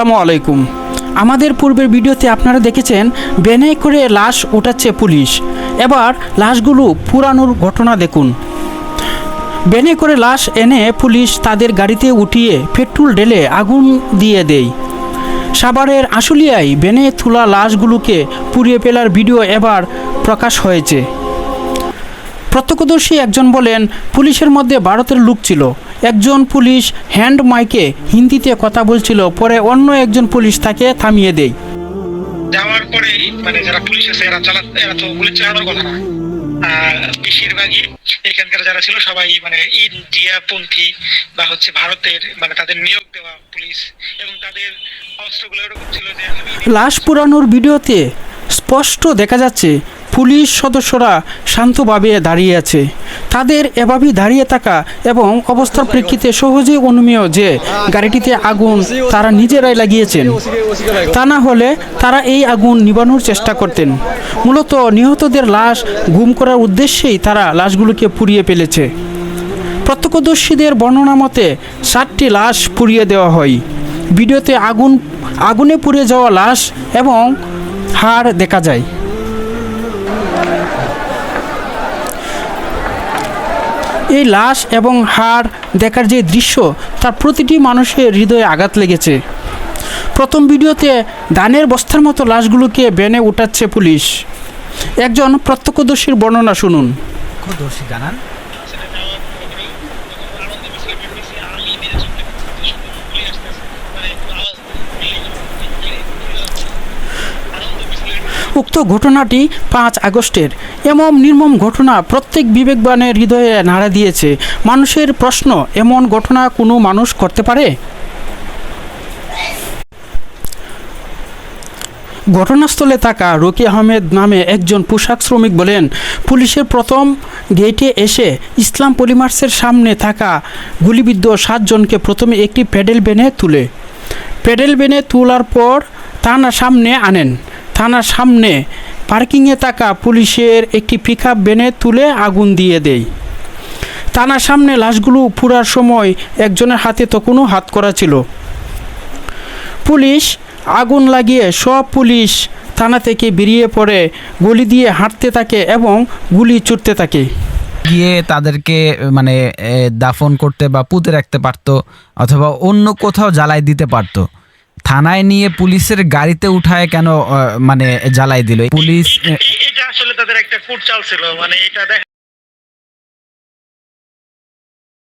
আসসালামু আলাইকুম। আমাদের পূর্বের ভিডিওতে আপনারা দেখেছেন বেনে করে লাশ উঠাচ্ছে পুলিশ। এবার লাশগুলো পুরানোর ঘটনা দেখুন। বেনে করে লাশ এনে পুলিশ তাদের গাড়িতে উঠিয়ে পেট্রোল ঢেলে আগুন দিয়ে দেয়। সাভারের আশুলিয়ায় বেনে তোলা লাশগুলোকে পুড়িয়ে ফেলার ভিডিও এবার প্রকাশ হয়েছে। প্রত্যক্ষদর্শী একজন বলেন, পুলিশের মধ্যে ভারতের লোক ছিল। একজন পুলিশ হ্যান্ড মাইকে হিন্দিতে কথা বলছিল পরে অন্য একজন পুলিশ তাকে থামিয়ে দেয়। যাওয়ার পরে মানে যারা পুলিশ আছে এরা চালা এরা তো গুলি চালানোর কথা না। বেশিরভাগই এখানকার যারা ছিল সবাই মানে ইন্ডিয়া পন্থী বা হচ্ছে ভারতের মানে তাদের নিয়োগ দেওয়া পুলিশ এবং তাদের অস্ত্রগুলো এরকম ছিল যে লাশ পুরানোর ভিডিওতে স্পষ্ট দেখা যাচ্ছে পুলিশ সদস্যরা শান্তভাবে দাঁড়িয়ে আছে। তাদের এভাবেই দাঁড়িয়ে থাকা এবং অবস্থার প্রেক্ষিতে সহজেই অনুমেয় যে গাড়িটিতে আগুন তারা নিজেরাই লাগিয়েছেন। তা না হলে তারা এই আগুন নিবানোর চেষ্টা করতেন। মূলত নিহতদের লাশ গুম করার উদ্দেশ্যেই তারা লাশগুলোকে পুড়িয়ে ফেলেছে। প্রত্যক্ষদর্শীদের বর্ণনা মতে ষাটটি লাশ পুড়িয়ে দেওয়া হয়। ভিডিওতে আগুন, আগুনে পুড়ে যাওয়া লাশ এবং হাড় দেখা যায়। এই লাশ এবং হাড় দেখার যে দৃশ্য, তার প্রতিটি মানুষের হৃদয়ে আঘাত লেগেছে। প্রথম ভিডিওতে দানের বস্তার মতো লাশগুলোকে বেনে উঠাচ্ছে পুলিশ। একজন প্রত্যক্ষদর্শীর বর্ণনা শুনুন। জানান উক্ত ঘটনাটি পাঁচ আগস্টের। এমন নির্মম ঘটনা প্রত্যেক বিবেকবানের হৃদয়ে নাড়া দিয়েছে। মানুষের প্রশ্ন, এমন ঘটনা কোনো মানুষ করতে পারে? ঘটনাস্থলে থাকা রকি আহমেদ নামে একজন পোশাক শ্রমিক বলেন, পুলিশের প্রথম গেটে এসে ইসলাম পলিমার্সের সামনে থাকা গুলিবিদ্ধ সাতজনকে প্রথমে একটি প্যাডেল বেনে তুলে। প্যাডেল বেনে তোলার পর থানা সামনে আনেন। থানার সামনে পার্কিংয়ে থাকা পুলিশের একটি পিক বেনে তুলে আগুন দিয়ে দেয়। থানার সামনে লাশগুলো পুরার সময় একজনের হাতে তখনও হাত করা ছিল। পুলিশ আগুন লাগিয়ে সব পুলিশ থানা থেকে বেরিয়ে পড়ে, গলি দিয়ে হাঁটতে থাকে এবং গুলি ছুটতে থাকে। গিয়ে তাদেরকে মানে দাফন করতে বা পুঁতে রাখতে পারতো অথবা অন্য কোথাও জ্বালাই দিতে পারতো। থানায় নিয়ে পুলিশের গাড়িতে উঠায় কেন আহ, মানে জ্বালাই দিল? পুলিশ এটা আসলে তাদের একটা কুট চাল ছিল মানে এটা